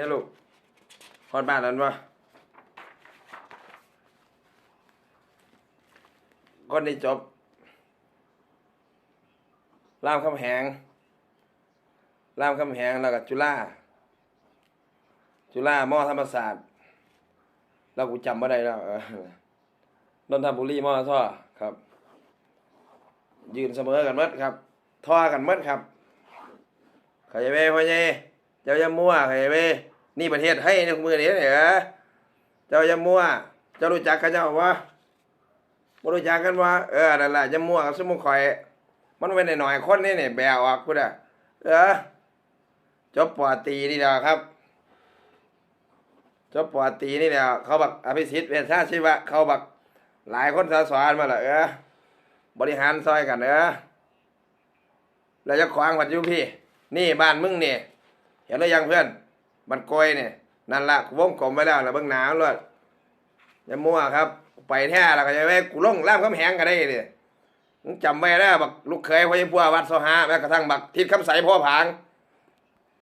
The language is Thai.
เนี่ยลูกฮอดบ้านนั้นวะคนที่จบรามคำแหงรามคำแหงแล้วก็จุฬาจุฬามอธรรมศาสตร์แล้วกูจำไม่ได้แล้วนนทบุรีมอท่อครับ ยืนเสมอกันหมดครับท่อกันหมดครับข้าใจไหมพ่อใหญ่เจ้าย่ามั่วข้าใจไหม นี่ประเทศให้ในมือนี้เนี่ยเหรอเจ้าอย่ามั่วเจ้ารู้จักเขาเจ้าวะบ่รู้จักกันวะเออนั่นแหละอย่ามั่วกับสมุข่อย มันเป็นหน่อยๆคนนี่เนี่ยแบวออกกูด้อเออจบปอตีนี่แหละครับจบปอตีนี่แหละเขาบักอภิสิทธิ์เวชชาชีวะเขาบักหลายคนสาสอนมาละเออบริหารซอยกันเออแล้วจะขวางวัดยุพี่ นี่บ้านมึงนี่ เห็นหรือยังเพื่อน บันโกยเนี่ยนั่นละกูวงกลมไว้แล้วละเบิ่งหนาวเลยอย่ามั่วครับ ไปแท้แล้วก็จะไว้กูลงล่ามคำแหงกันได้เลยมึงจำไว้แล้วบักลูกเคยพ่อยังพัววัดโซฮาแม้กระทั่งบักทิศคำใสพ่อผาง